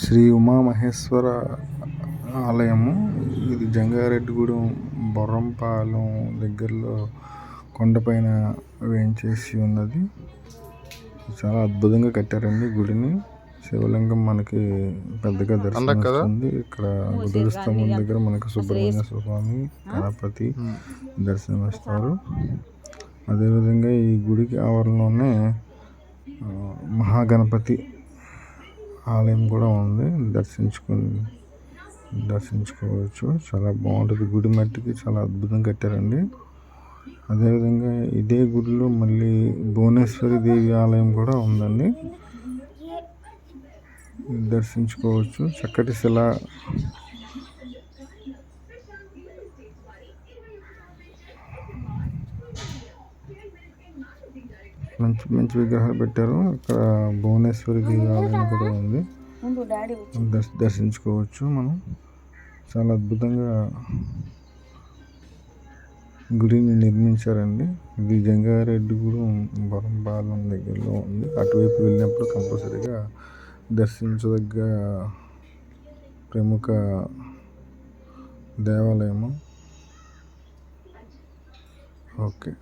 శ్రీ ఉమామహేశ్వర ఆలయము. ఇది జంగారెడ్డిగూడెం బొర్రంపాలెం దగ్గరలో కొండపైన వేయించేసి ఉన్నది. చాలా అద్భుతంగా కట్టారండి గుడిని. శివలింగం మనకి పెద్దగా దర్శనం ఇక్కడ ధ్వజస్తంభం దగ్గర మనకి సుబ్రహ్మణ్య స్వామి గణపతి దర్శనం ఇస్తారు అదేవిధంగా ఈ గుడికి ఆవరణలోనే మహాగణపతి ఆలయం కూడా ఉంది. దర్శించుకుని దర్శించుకోవచ్చు. చాలా బాగుంటుంది. గుడి మట్టికి చాలా అద్భుతంగా కట్టారండి. అదేవిధంగా ఇదే గుడిలో మళ్ళీ భువనేశ్వరి దేవి ఆలయం కూడా ఉందండి. దర్శించుకోవచ్చు. చక్కటి శిలా మంచి మంచి విగ్రహాలు పెట్టారు. ఇక్కడ భువనేశ్వరి దేవి ఆలయం కూడా ఉంది దర్శించుకోవచ్చు మనం. చాలా అద్భుతంగా గుడిని నిర్మించారండి. ఇది జంగారెడ్డిగూడెం బొరంపాలెం దగ్గరలో ఉంది. అటువైపు వెళ్ళినప్పుడు కంపల్సరీగా దర్శించదగ్గ ప్రముఖ దేవాలయము. ఓకే.